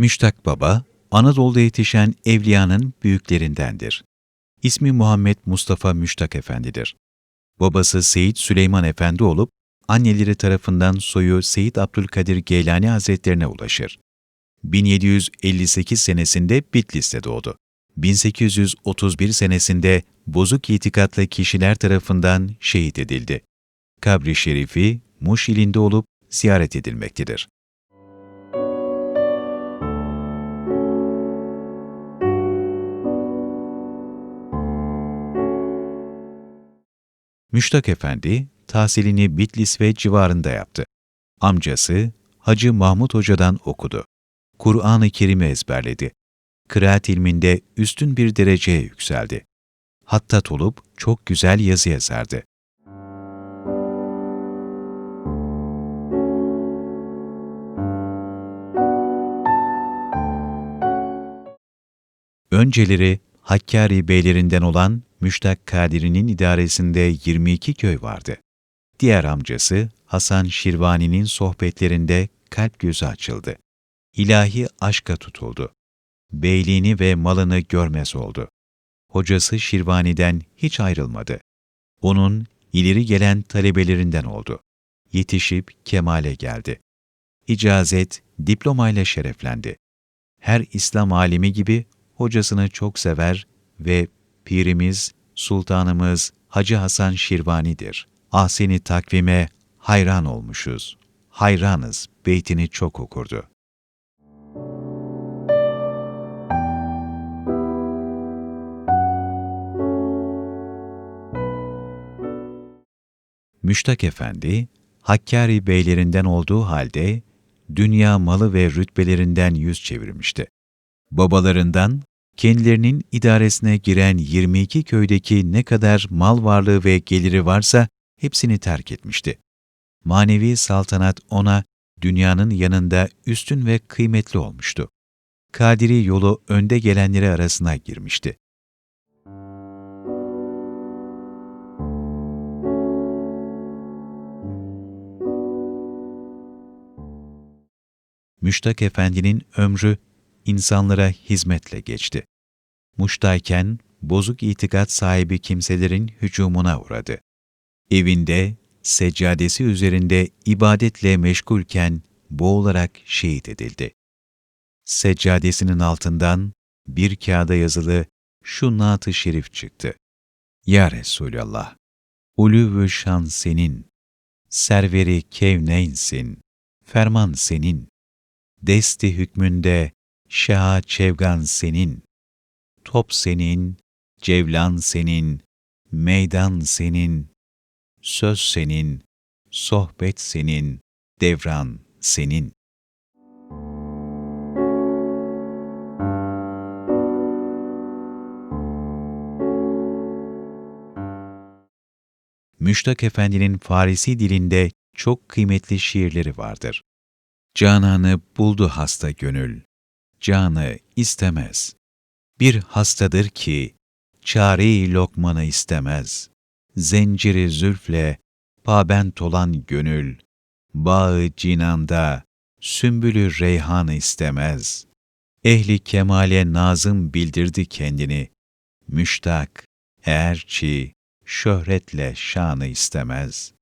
Müştak Baba, Anadolu'da yetişen evliyanın büyüklerindendir. İsmi Muhammed Mustafa Müştak Efendidir. Babası Seyit Süleyman Efendi olup, anneleri tarafından soyu Seyit Abdülkadir Geylani Hazretlerine ulaşır. 1758 senesinde Bitlis'te doğdu. 1831 senesinde bozuk itikatlı kişiler tarafından şehit edildi. Kabri şerifi Muş ilinde olup ziyaret edilmektedir. Müştak Efendi, tahsilini Bitlis ve civarında yaptı. Amcası Hacı Mahmut Hoca'dan okudu. Kur'an-ı Kerim'i ezberledi. Kıraat ilminde üstün bir dereceye yükseldi. Hattat olup çok güzel yazı yazardı. Önceleri Hakkari beylerinden olan Müştak Kadiri'nin idaresinde 22 köy vardı. Diğer amcası Hasan Şirvani'nin sohbetlerinde kalp gözü açıldı. İlahi aşka tutuldu. Beyliğini ve malını görmez oldu. Hocası Şirvani'den hiç ayrılmadı. Onun ileri gelen talebelerinden oldu. Yetişip kemale geldi. İcazet, diplomayla şereflendi. Her İslam alimi gibi hocasını çok sever ve pirimiz, sultanımız Hacı Hasan Şirvani'dir. Ahseni takvime hayran olmuşuz. Hayranız beytini çok okurdu. Müştak Efendi, Hakkari beylerinden olduğu halde dünya malı ve rütbelerinden yüz çevirmişti. Babalarından kendilerinin idaresine giren 22 köydeki ne kadar mal varlığı ve geliri varsa hepsini terk etmişti. Manevi saltanat ona dünyanın yanında üstün ve kıymetli olmuştu. Kadiri yolu önde gelenleri arasına girmişti. Müştak Efendi'nin ömrü insanlara hizmetle geçti. Muş'tayken bozuk itikat sahibi kimselerin hücumuna uğradı. Evinde, seccadesi üzerinde ibadetle meşgulken boğularak şehit edildi. Seccadesinin altından bir kağıda yazılı şu naat-ı şerif çıktı. Ya Resulallah, ulûv-ü şan senin, serveri kevneynsin, ferman senin, desti hükmünde şaha çevgan senin, top senin, cevlan senin, meydan senin, söz senin, sohbet senin, devran senin. Müştak Efendi'nin Farisi dilinde çok kıymetli şiirleri vardır. Cananı buldu hasta gönül, canı istemez. Bir hastadır ki, çare lokmanı istemez. Zenciri zülfle, pabent olan gönül, bağı cinanda, sümbülü reyhanı istemez. Ehli kemale nazım bildirdi kendini, müştak, eğerçi, şöhretle şanı istemez.